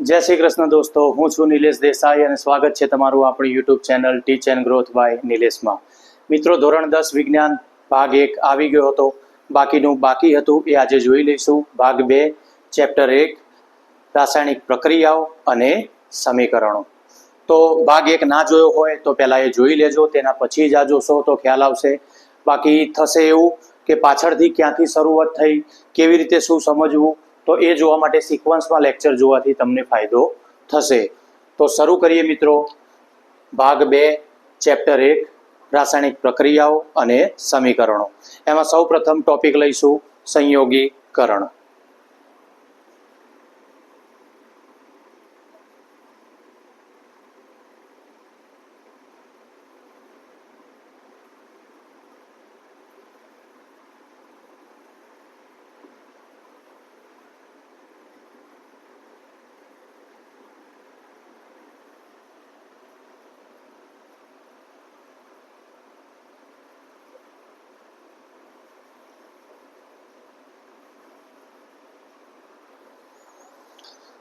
જય શ્રી કૃષ્ણ દોસ્તો, હું છું નિલેશ દેસાઈ અને સ્વાગત છે તમારું આપણી YouTube channel teach and growth by નિલેશમાં. મિત્રો, ધોરણ દસ વિજ્ઞાન ભાગ એક આવી ગયો હતો. બાકીનું બાકી હતું એ આજે જોઈ લઈશું. ભાગ બે ચેપ્ટર એક, રાસાયણિક પ્રક્રિયાઓ અને સમીકરણો. તો ભાગ એક ના જોયો હોય તો પહેલાં એ જોઈ લેજો, તેના પછી જ આ જોશો તો ખ્યાલ આવશે. બાકી થશે એવું કે પાછળથી ક્યાંથી શરૂઆત થઈ, કેવી રીતે શું સમજવું તો એ જોવા માટે સિક્વન્સમાં લેક્ચર જોવાથી તમને ફાયદો થશે. તો શરૂ કરીએ મિત્રો. ભાગ બે ચેપ્ટર એક, રાસાયણિક પ્રક્રિયાઓ અને સમીકરણો. એમાં સૌ પ્રથમ ટોપિક લઈશું, સંયોગીકરણ.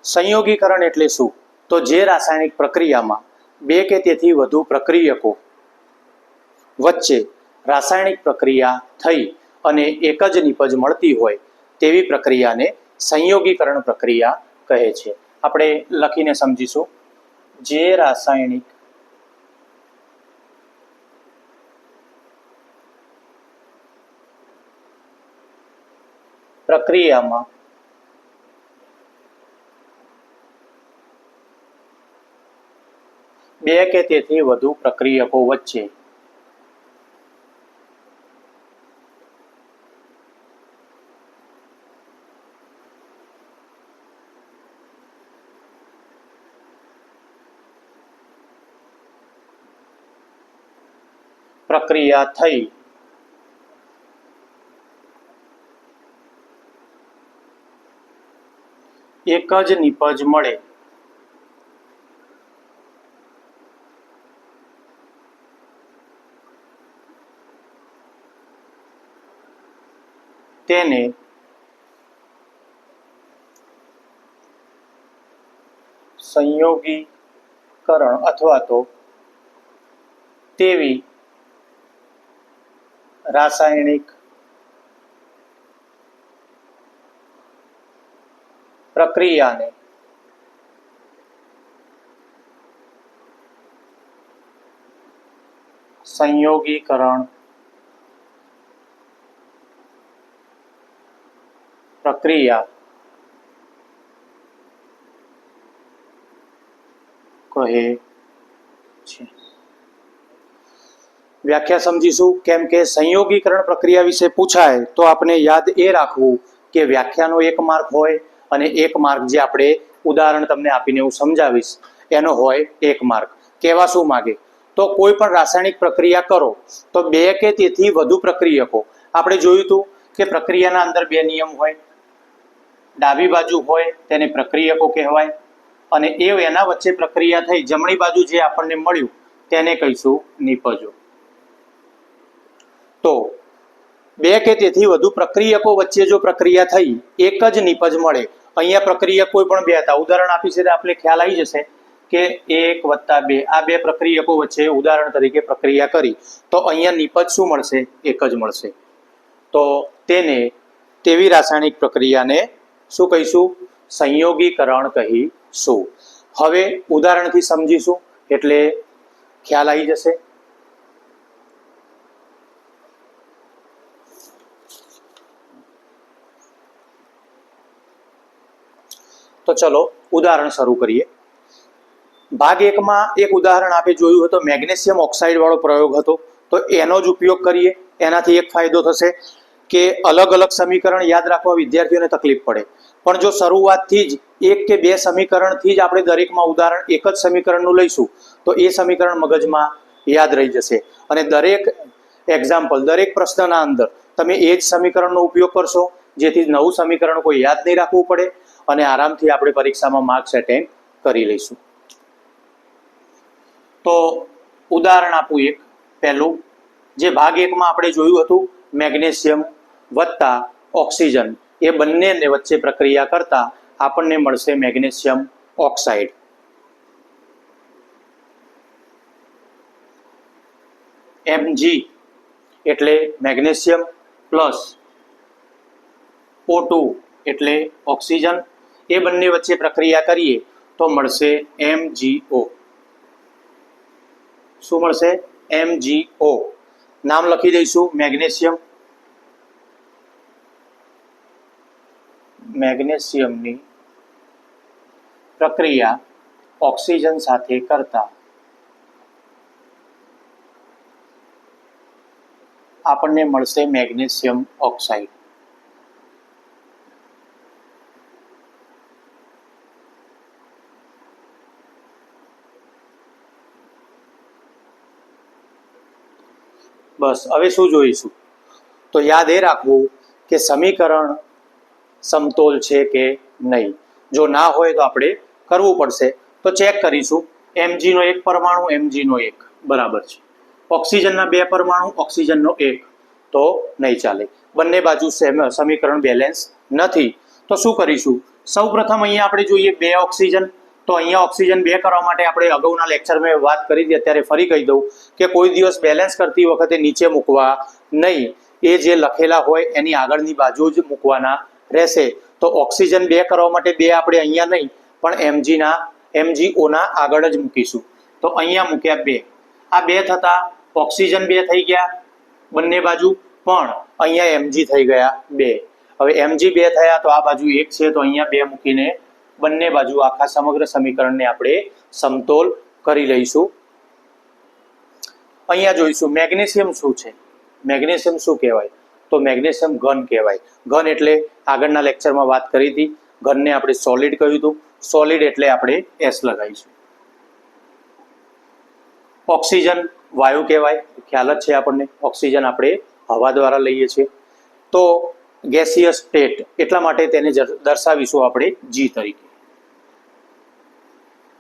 સંયોગીકરણ એટલે શું? તો જે રાસાયણિક પ્રક્રિયામાં બે કે તેથી વધુ પ્રક્રિયકો વચ્ચે રાસાયણિક પ્રક્રિયા થઈ અને એક જ નિપજ મળતી હોય તેવી પ્રક્રિયાને સંયોગીકરણ પ્રક્રિયા કહે છે. આપણે લખીને સમજીશું. જે રાસાયણિક પ્રક્રિયામાં બે કે તેથી વધુ પ્રક્રિયકો વચ્ચે. પ્રક્રિયા થઈ. એક જ નિપજ મળે. તેને સંયોગીકરણ અથવા તો તેવી રાસાયણિક પ્રક્રિયાને સંયોગીકરણ પ્રક્રિયા. કહે છે. વ્યાખ્યા સમજીશું. કેમ કે સંયોગીકરણ પ્રક્રિયા વિશે પૂછાય તો આપણે યાદ એ રાખવું કે વ્યાખ્યાનો એક માર્ગ હોય અને એક માર્ગ જે આપણે ઉદાહરણ તમને આપીને હું સમજાવીશ, એનો હોય એક માર્ગ. કહેવા શું માગે? તો કોઈ પણ રાસાયણિક પ્રક્રિયા કરો, તો બે કે તેથી વધુ પ્રક્રિયકો. આપણે જોયું હતું કે પ્રક્રિયાના અંદર બે નિયમ હોય. ડાબી બાજુ હોય તેને પ્રક્રિયકો કહેવાય. અને એ એના વચ્ચે પ્રક્રિયા થઈ જમણી બાજુ જે આપણને મળ્યું તેને કહીશું નિપજો. તો બે કે તેથી વધુ પ્રક્રિયકો વચ્ચે જો પ્રક્રિયા થઈ, એક જ નિપજ મળે. અહીંયા પ્રક્રિયા કોઈ પણ બે હતા. ઉદાહરણ આપી છે આપણે ખ્યાલ આવી જશે કે એક વત્તા બે. આ બે પ્રક્રિયકો વચ્ચે ઉદાહરણ તરીકે પ્રક્રિયા કરી. તો અહીંયા નિપજ શું મળશે? એક જ મળશે. તો તેને તેવી રાસાયણિક પ્રક્રિયાને શું કહીશું? સંયોગીકરણ કહીશું. હવે ઉદાહરણથી સમજીશું, એટલે ખ્યાલ આવી જશે. તો ચલો, ઉદાહરણ શરૂ કરીએ. ભાગ એકમાં એક ઉદાહરણ આપે જોયું હતું, મેગ્નેશિયમ ઓક્સાઇડ વાળો પ્રયોગ હતો. તો એનો જ ઉપયોગ કરીએ. એનાથી એક ફાયદો થશે કે અલગ અલગ સમીકરણ યાદ રાખવા વિદ્યાર્થીઓને તકલીફ પડે. પણ જો શરૂઆતથી જ એક કે બે સમીકરણથી જ આપણે દરેકમાં ઉદાહરણ, એક જ સમીકરણનું લઈશું, તો એ સમીકરણ મગજમાં યાદ રહી જશે. અને દરેક એક્ઝામ્પલ દરેક પ્રશ્નના અંદર તમે એ જ સમીકરણનો ઉપયોગ કરશો, જેથી નવું સમીકરણ કોઈ યાદ નહીં રાખવું પડે, અને આરામથી આપણે પરીક્ષામાં માર્ક્સ એટેન્ડ કરી લઈશું. તો ઉદાહરણ આપું એક, પહેલું, જે ભાગ એકમાં આપણે જોયું હતું, મેગ્નેશિયમ વત્તા ઓક્સિજન. એ બંનેને વચ્ચે પ્રક્રિયા કરતા આપણને મળશે મેગ્નેશિયમ ઓક્સાઇડ. એમજી એટલે મેગ્નેશિયમ પ્લસ ઓ ટુ એટલે ઓક્સિજન. એ બંને વચ્ચે પ્રક્રિયા કરીએ તો મળશે એમજીઓ શું મળશે? એમજીઓ નામ લખી દઈશું, મેગ્નેશિયમ મેગ્નેશિયમની પ્રક્રિયા ઓક્સિજન સાથે કરતા. આપણને મળશે મેગ્નેશિયમ ઓક્સાઇડ. બસ, હવે શું જોઈશું? તો યાદ એ રાખવું કે સમીકરણ સમતોલ છે કે નહીં? જો ના હોય તો આપણે કરવું પડશે. તો ચેક કરીશું. એમજીનો એક પરમાણુ એમજીનો એક. બરાબર છે. ઓક્સિજનના બે પરમાણુ ઓક્સિજનનો એક. તો નહીં ચાલે. બંને બાજુ સેમ- સમીકરણ બેલેન્સ નથી. તો શું કરીશું? સૌ પ્રથમ અહીંયા આપણે જોઈએ બે ઓક્સિજન તો અહીંયા ઓક્સિજન બે કરવા માટે આપણે અગાઉના લેક્ચરમાં વાત કરી હતી. અત્યારે ફરી કહી દઉં કે કોઈ દિવસ બેલેન્સ કરતી વખતે નીચે મૂકવા નહીં. એ જે લખેલા હોય એની આગળની બાજુ જ મૂકવાના રહેશે. તો ઓક્સિજન બે કરવા માટે બે આપણે અહીંયા નહીં, પણ એમજીના, એમજીઓના આગળ જ મૂકીશું. તો અહીંયા મૂક્યા બે. આ બે થતા ઓક્સિજન બે થઈ ગયા બંને બાજુ, પણ અહીંયા એમજી થઈ ગયા બે. હવે એમજી બે થયા તો આ બાજુ એક છે, તો અહીંયા બે મૂકીને બંને બાજુ આખા સમગ્ર સમીકરણને આપણે સમતોલ કરી લઈશું. અહીંયા જોઈશું, મેગ્નેશિયમ શું છે? મેગ્નેશિયમ શું કહેવાય? તો મેગ્નેશિયમ ઘન કહેવાય. ઘન એટલે આગળના લેક્ચરમાં વાત કરી હતી. ઘનને આપણે સોલિડ કહ્યું હતું. સોલિડ એટલે આપણે એસ લગાવીશું. ઓક્સિજન વાયુ કહેવાય. ખ્યાલ જ છે આપણને. ઓક્સિજન આપણે હવા દ્વારા લઈએ છીએ. તો ગેસિયસ સ્ટેટ એટલા માટે તેને દર્શાવીશું આપણે જી તરીકે.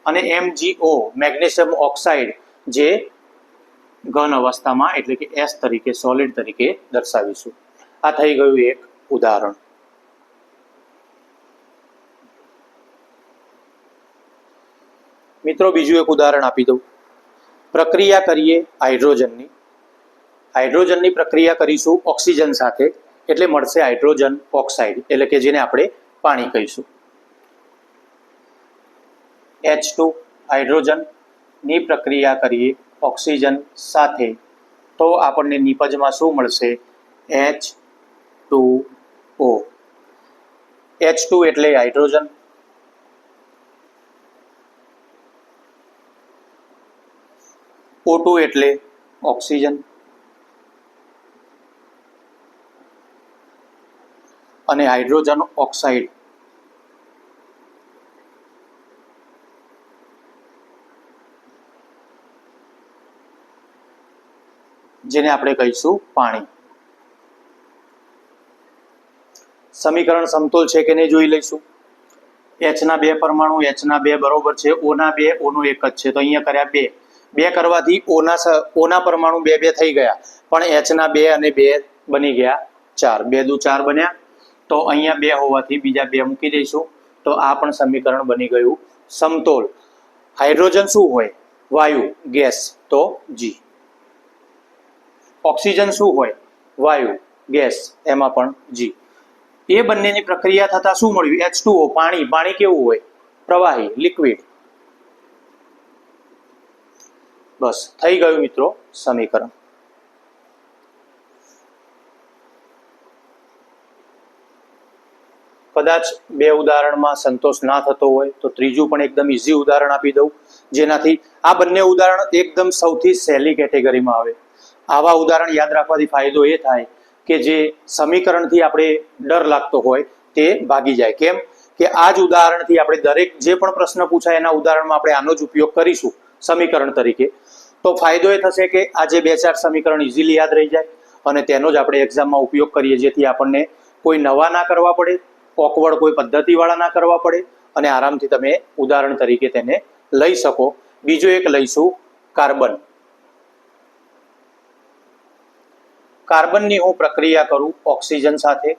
અને એમજીઓ મેગ્નેશિયમ ઓક્સાઇડ, જે ઘન અવસ્થામાં, એટલે કે એસ તરીકે સોલિડ તરીકે દર્શાવીશું. આ થઈ ગયું એક ઉદાહરણ. મિત્રો, બીજું એક ઉદાહરણ આપી દઉં. પ્રક્રિયા કરીએ હાઇડ્રોજનની. હાઇડ્રોજનની પ્રક્રિયા કરીશું ઓક્સિજન સાથે, એટલે મળશે હાઇડ્રોજન ઓક્સાઇડ, એટલે કે જેને આપણે પાણી કહીશું. એચ ટુ, હાઇડ્રોજનની પ્રક્રિયા કરીએ. ઓક્સિજન સાથે. તો આપણને નિપજમાં શું મળશે? H two O. H two એટલે હાઇડ્રોજન. ઓ ટુ એટલે ઓક્સિજન. અને હાઇડ્રોજન ઓક્સાઇડ. જેને આપણે કહીશું પાણી. સમીકરણ સમતોલ છે કે નહીં જોઈ લઈશું. એચ ના બે પરમાણુ એચ ના બે બરોબર છે ઓ ના બે ઓ એક જ છે. તો અહીંયા કર્યા બે. બે કરવાથી ઓના ઓના પરમાણુ બે બે થઈ ગયા. પણ એચ ના બે અને બે બની ગયા ચાર. બે દુ ચાર બન્યા. તો અહીંયા બે હોવાથી બીજા બે મૂકી દઈશું. તો આ પણ સમીકરણ બની ગયું. સમતોલ. હાઇડ્રોજન શું હોય? વાયુ, ગેસ. તો જી ઓક્સિજન શું હોય? વાયુ, ગેસ, એમાં પણ જી એ બંનેની પ્રક્રિયા થતા શું મળ્યું? એચ પાણી. પાણી કેવું હોય? પ્રવાહી લિક્વિડ બસ, થઈ ગયું મિત્રો સમીકરણ. કદાચ બે ઉદાહરણમાં સંતોષ ના થતો હોય, તો ત્રીજું પણ એકદમ ઇઝી ઉદાહરણ આપી દઉં. જેનાથી આ બંને ઉદાહરણ એકદમ સૌથી સહેલી કેટેગરીમાં આવે. આવા ઉદાહરણ યાદ રાખવાથી ફાયદો એ થાય કે જે સમીકરણથી આપણે ડર લાગતો હોય તે ભાગી જાય. કેમ કે આ જ ઉદાહરણથી આપણે દરેક જે પણ પ્રશ્ન પૂછાય એના ઉદાહરણમાં આપણે આનો જ ઉપયોગ કરીશું સમીકરણ તરીકે. તો ફાયદો એ થશે કે આ જે બે ચાર સમીકરણ ઇઝીલી યાદ રહી જાય અને તેનો જ આપણે એક્ઝામમાં ઉપયોગ કરીએ જેથી આપણને કોઈ નવા ના કરવા પડે ઓકવર્ડ કોઈ પદ્ધતિવાળા ના કરવા પડે અને આરામથી તમે ઉદાહરણ તરીકે તેને લઈ શકો. બીજો એક લઈશું કાર્બન. કાર્બનની હું પ્રક્રિયા કરું ઓક્સિજન સાથે.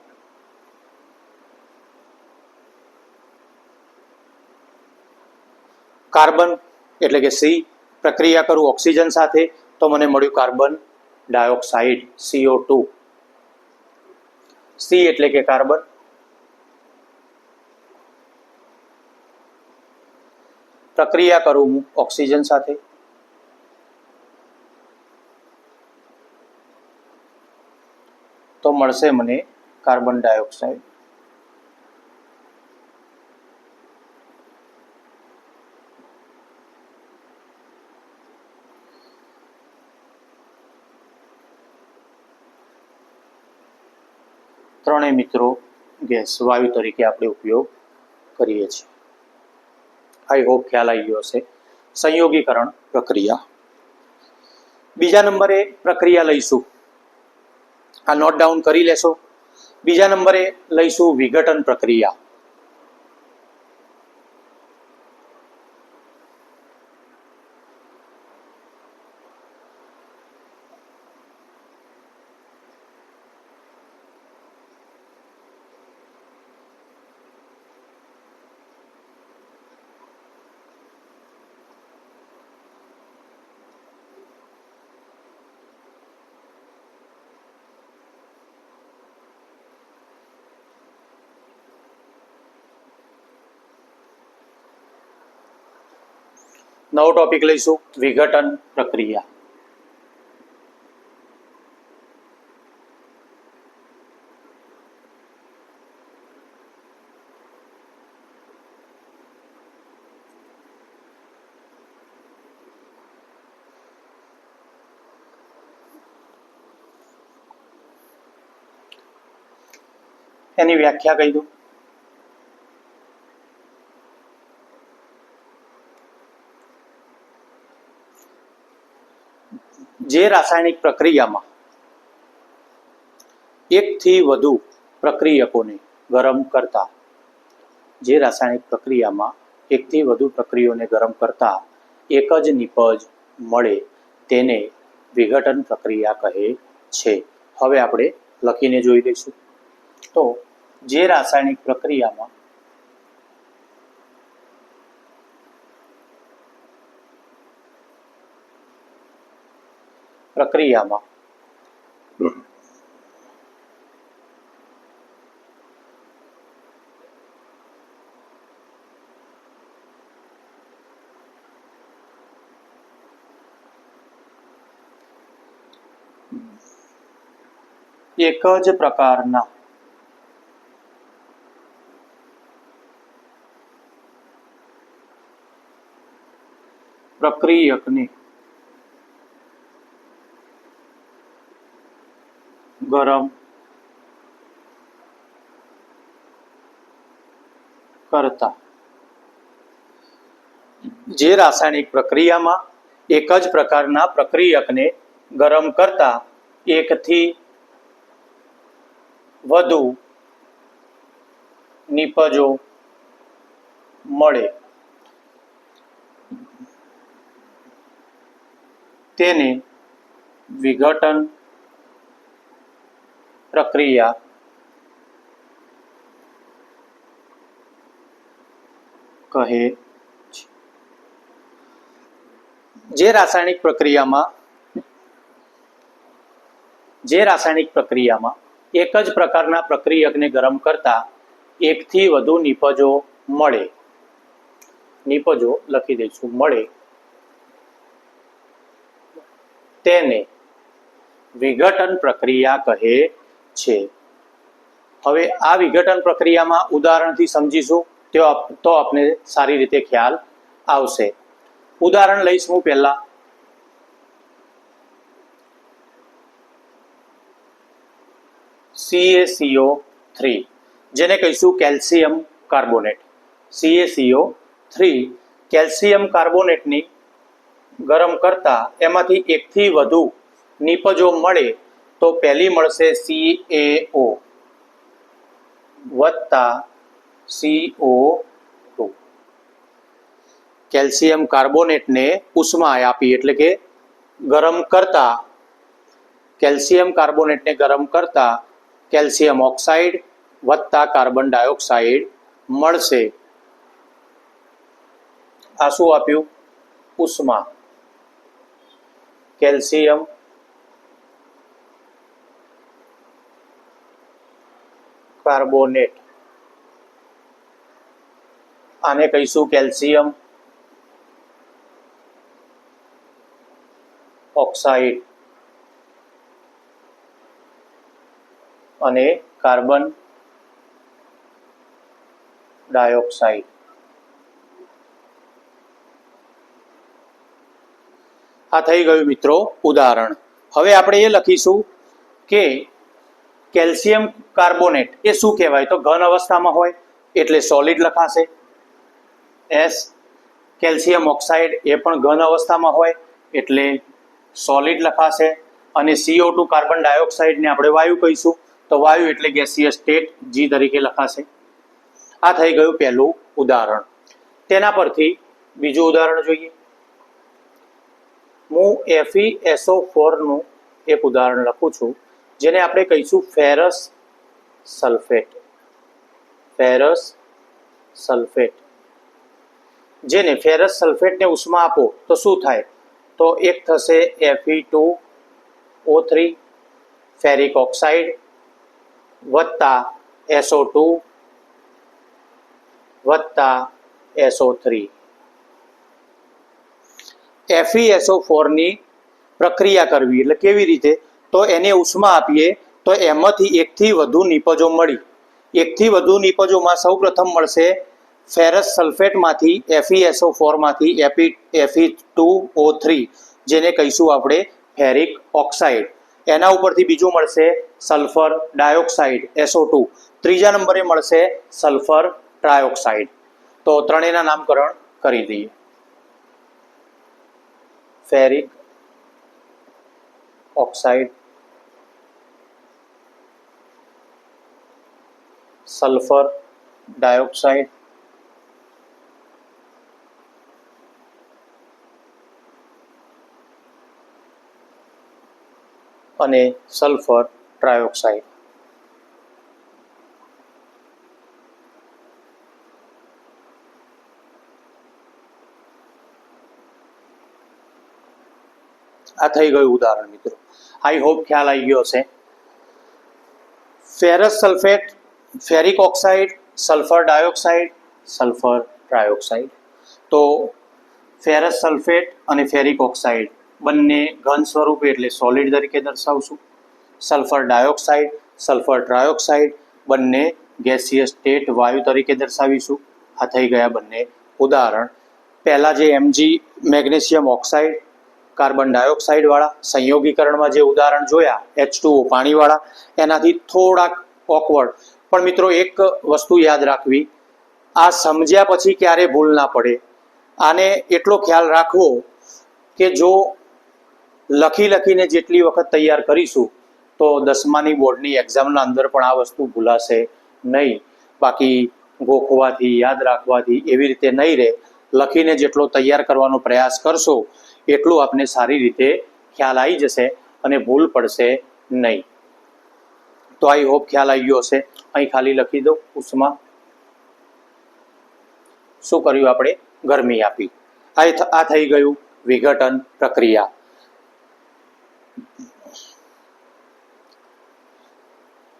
કાર્બન એટલે કે સી પ્રક્રિયા કરું ઓક્સિજન સાથે, તો મને મળ્યું carbon dioxide, CO two. C એટલે કે કાર્બન. પ્રક્રિયા કરું હું ઓક્સિજન સાથે. તો મળશે મને કાર્બન ડાયોક્સાઇડ. ત્રણેય મિત્રો ગેસ વાયુ તરીકે આપણે ઉપયોગ કરીએ છીએ. આઈ હોપ ખ્યાલ આવી ગયો હશે. સંયોગીકરણ પ્રક્રિયા. બીજા નંબરે પ્રક્રિયા લઈશું. આ નોટ ડાઉન કરી લેશો. બીજા નંબરે લઈશું વિઘટન પ્રક્રિયા. નવો ટોપિક લઈશું વિઘટન પ્રક્રિયા એની વ્યાખ્યા કહી દઉં. જે રાસાયણિક પ્રક્રિયામાં એકથી વધુ પ્રક્રિયકોને ગરમ કરતા, જે રાસાયણિક પ્રક્રિયામાં એકથી વધુ પ્રક્રિયાઓને ગરમ કરતા, એક જ નિપજ મળે તેને વિઘટન પ્રક્રિયા કહે છે. હવે આપણે લખીને જોઈ લઈશું. તો જે રાસાયણિક પ્રક્રિયામાં પ્રક્રિયામાં. એક જ પ્રકારના. પ્રક્રિયકને ગરમ. કરતા. જે રાસાયણિક પ્રક્રિયામાં એક જ પ્રકારના પ્રક્રિયકને ગરમ કરતા, એકથી વધુ નિપજો મળે. તેને વિઘટન પ્રક્રિયા. કહે જે રાસાયણિક પ્રક્રિયામાં, જે રાસાયણિક પ્રક્રિયામાં એક જ પ્રકારના પ્રક્રિયકને ગરમ કરતા એકથી વધુ નિપજો મળે. નિપજો લખી દઈશું, મળે. તેને વિઘટન પ્રક્રિયા કહે છે. હવે આ વિઘટન પ્રક્રિયામાં ઉદાહરણથી સમજીશું તો તો આપને સારી રીતે ખ્યાલ આવશે. ઉદાહરણ લઈશ હું પહેલા. C A C O three જેને કહીશું calcium carbonate. C A C O three calcium કાર્બોનેટની ગરમ કરતા એમાંથી એકથી વધુ નિપજો મળે તો પહેલી મળશે CaO વત્તા CO ટુ કેલ્શિયમ કાર્બોનેટને ઉષ્મા આપી એટલે કે ગરમ કરતા, કેલ્શિયમ કાર્બોનેટને ગરમ કરતા કેલ્શિયમ ઓક્સાઇડ વત્તા કાર્બન ડાયોક્સાઇડ મળશે. આ શું આપ્યું? ઉષ્મા. Calcium carbonate. આને કહીશું કેલ્શિયમ ઓક્સાઇડ. અને કાર્બન ડાયોક્સાઇડ. આ થઈ ગયું મિત્રો ઉદાહરણ. હવે આપણે એ લખીશું કે કેલ્શિયમ કાર્બોનેટ એ શું કહેવાય? તો ઘન અવસ્થામાં હોય એટલે સોલિડ લખાશે. એસ કેલ્શિયમ ઓક્સાઇડ એ પણ ઘન અવસ્થામાં હોય એટલે સોલિડ લખાશે. અને સીઓ ટુ કાર્બન ડાયોક્સાઇડને આપણે વાયુ કહીશું. તો વાયુ એટલે ગેસિયસ સ્ટેટ જી તરીકે લખાશે. આ થઈ ગયું પહેલું ઉદાહરણ. તેના પરથી બીજું ઉદાહરણ જોઈએ. હું એફી એસો ફોરનું એક ઉદાહરણ લખું છું. જેને આપણે કહીશું ફેરસ સલ્ફેટ ફેરસ સલ્ફેટ જેને ફેરસ સલ્ફેટને ઉષ્મા આપો, તો શું થાય? તો એક થશે F E two O three ferric oxide વત્તા એસો ટુ વત્તા એસો થ્રી એફઈએસઓ ફોરની પ્રક્રિયા કરવી, એટલે કેવી રીતે? તો એને ઉષ્મા આપીએ તો એમાંથી એકથી વધુ નિપજો મળી. એકથી વધુ નિપજોમાં સૌ પ્રથમ મળશે ફેરસ સલ્ફેટમાંથી એફઈએસઓ ફોરમાંથી AP F E two O three જેને કહીશું આપણે ફેરિક ઓક્સાઇડ એના ઉપરથી બીજું મળશે સલ્ફર ડાયોક્સાઇડ એસઓ ટુ ત્રીજા નંબરે મળશે સલ્ફર ટ્રાયોક્સાઇડ તો ત્રણેયના નામકરણ કરી દઈએ. Ferric oxide sulphur dioxide. અને સલ્ફર ટ્રાયોક્સાઇડ. આ થઈ ગયું ઉદાહરણ મિત્રો. આઈ હોપ ખ્યાલ આવી ગયો હશે. Ferrous sulphate ferric oxide, sulphur dioxide, sulphur trioxide. તો ફેરસ સલ્ફેટ અને ફેરિક ઓક્સાઇડ બંને ઘન સ્વરૂપે એટલે સોલિડ તરીકે દર્શાવશું. સલ્ફર ડાયોક્સાઇડ, સલ્ફર ટ્રાયોક્સાઇડ બંને ગેસિયસ સ્ટેટ વાયુ તરીકે દર્શાવીશું. આ થઈ ગયા બંને ઉદાહરણ. પહેલાં જે એમજી મેગ્નેશિયમ ઓક્સાઇડ, કાર્બન ડાયોક્સાઇડવાળા, સંયોગીકરણમાં જે ઉદાહરણ જોયા એચ ટુ પાણીવાળા, એનાથી થોડાક ઓકવર્ડ પણ મિત્રો એક વસ્તુ યાદ રાખવી, આ સમજ્યા પછી ક્યારે ભૂલ ના પડે. આને એટલો ખ્યાલ રાખવો કે જો લખી લખીને જેટલી વખત તૈયાર કરીશું, તો દસમાની બોર્ડની એક્ઝામના અંદર પણ આ વસ્તુ ભૂલાશે નહીં. બાકી ગોખવાથી, યાદ રાખવાથી એવી રીતે નહીં રહે. લખીને જેટલો તૈયાર કરવાનો પ્રયાસ કરશો, એટલું આપને સારી રીતે ખ્યાલ આવી જશે અને ભૂલ પડશે નહીં. તો આઈ હોપ ખ્યાલ આવી ગયો હશે. અહીં ખાલી લખી દો ઉષ્મા. શું કર્યું આપણે? ગરમી આપી. આ આ થઈ ગયું વિઘટન પ્રક્રિયા.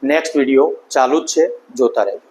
નેક્સ્ટ વીડિયો ચાલુ જ છે. જોતા રહેજો.